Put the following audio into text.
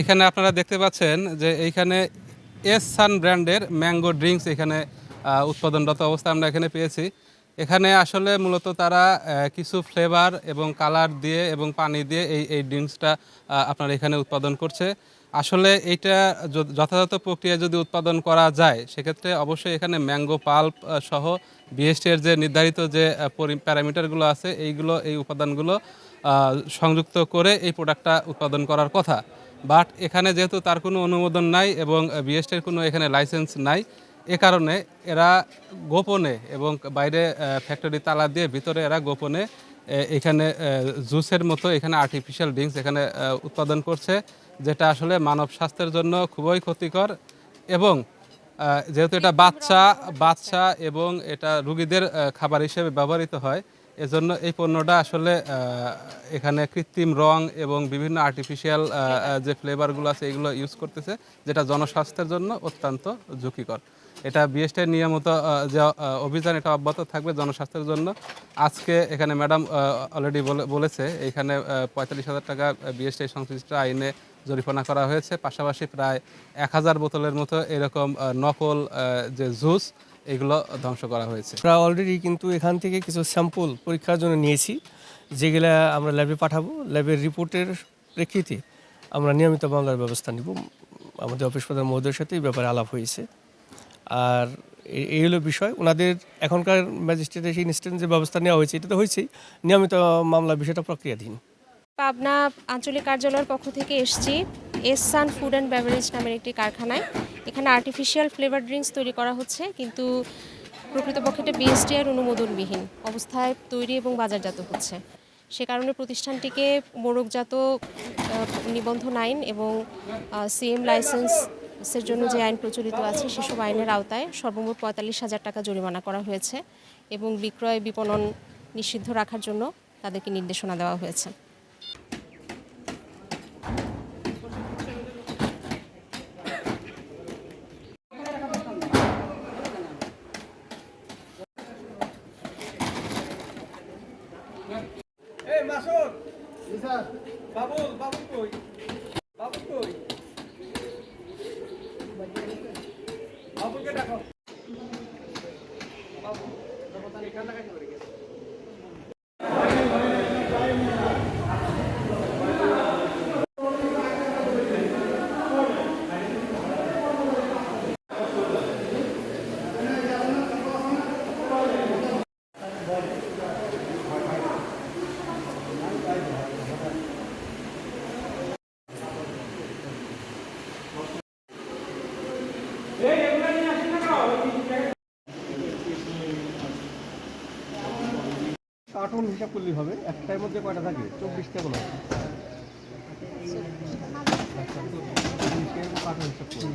এখানে আপনারা দেখতে পাচ্ছেন যে এইখানে এস সান ব্র্যান্ডের ম্যাঙ্গো ড্রিঙ্কস এখানে উৎপাদনরত অবস্থায় আমরা এখানে পেয়েছি। এখানে আসলে মূলত তারা কিছু ফ্লেভার এবং কালার দিয়ে এবং পানি দিয়ে এই এই ড্রিঙ্কসটা আপনার এখানে উৎপাদন করছে। আসলে এইটা যথাযথ প্রক্রিয়া যদি উৎপাদন করা যায়, সেক্ষেত্রে অবশ্যই এখানে ম্যাঙ্গো পাল্প সহ বিএসটি এর যে নির্ধারিত যে প্যারামিটারগুলো আছে, এইগুলো, এই উপাদানগুলো সংযুক্ত করে এই প্রোডাক্টটা উৎপাদন করার কথা। বাট এখানে যেহেতু তার কোনো অনুমোদন নাই এবং বিএসটির কোনো এখানে লাইসেন্স নাই, এ কারণে এরা গোপনে এবং বাইরে ফ্যাক্টরি তালা দিয়ে ভিতরে এরা গোপনে এখানে জুসের মতো এখানে আর্টিফিশিয়াল ড্রিঙ্কস এখানে উৎপাদন করছে, যেটা আসলে মানব স্বাস্থ্যের জন্য খুবই ক্ষতিকর এবং যেহেতু এটা বাচ্চা বাচ্চা এবং এটা রুগীদের খাবার হিসেবে ব্যবহৃত হয় এজন্য এই পণ্যটা আসলে এখানে কৃত্রিম রং এবং বিভিন্ন আর্টিফিশিয়াল যে ফ্লেভারগুলো আছে এগুলো ইউজ করতেছে, যেটা জনস্বাস্থ্যের জন্য অত্যন্ত ঝুঁকিকর। এটা বিএসটির নিয়মিত যে অভিযান এটা অব্যাহত থাকবে জনস্বাস্থ্যের জন্য। আজকে এখানে ম্যাডাম অলরেডি বলেছে, এখানে পঁয়তাল্লিশ হাজার টাকা বিএসটি সংশ্লিষ্ট আইনে জরিমানা করা হয়েছে। পাশাপাশি প্রায় এক হাজার বোতলের মতো এরকম নকল যে জুস এগুলো ধ্বংস করা হয়েছে। আমরা অলরেডি কিন্তু এখান থেকে কিছু স্যাম্পল পরীক্ষার জন্য নিয়েছি, যেগুলা আমরা ল্যাবে পাঠাবো। ল্যাবের রিপোর্টের প্রেক্ষিতে আমরা নিয়মিত মামলার ব্যবস্থা নিব। আমাদের অফিস প্রধান মহোদয়ের সাথে এই ব্যাপারে আলাপ হয়েছে। আর এই হলো বিষয়। ওনাদের এখনকার ম্যাজিস্ট্রেটের সেই ইনস্ট্যান্ট যে ব্যবস্থা নেওয়া হয়েছে। এটা তো হয়েছেই। নিয়মিত মামলা বিষয়টা প্রক্রিয়াধীন। পাবনা আঞ্চলিক কার্যালয়ের পক্ষ থেকে এসছি S Sun Food and Beverage নামের একটি কারখানায়। এখানে আর্টিফিশিয়াল ফ্লেভার ড্রিঙ্কস তৈরি করা হচ্ছে কিন্তু প্রকৃতপক্ষে এটা বিএসটিআর অনুমোদনবিহীন অবস্থায় তৈরি এবং বাজারজাত হচ্ছে। সে কারণে প্রতিষ্ঠানটিকে আহ, নিবন্ধন আইন এবং সিএম লাইসেন্সের জন্য যে আইন প্রচলিত আছে সেসব আইনের আওতায় সর্বমোট পঁয়তাল্লিশ হাজার টাকা জরিমানা করা হয়েছে এবং বিক্রয় বিপণন নিষিদ্ধ রাখার জন্য তাদেরকে নির্দেশনা দেওয়া হয়েছে। মাসুদ বাবুল বাবুল কই? বাবুল কই? বাবুলকে ডাকো। বাবু এখানে কাজ করে। গেছে কার্টুন হিসাব করলেই হবে। একটার মধ্যে কয়টা থাকে? চব্বিশটা বলা। হবে কার্টুন হিসাব করুন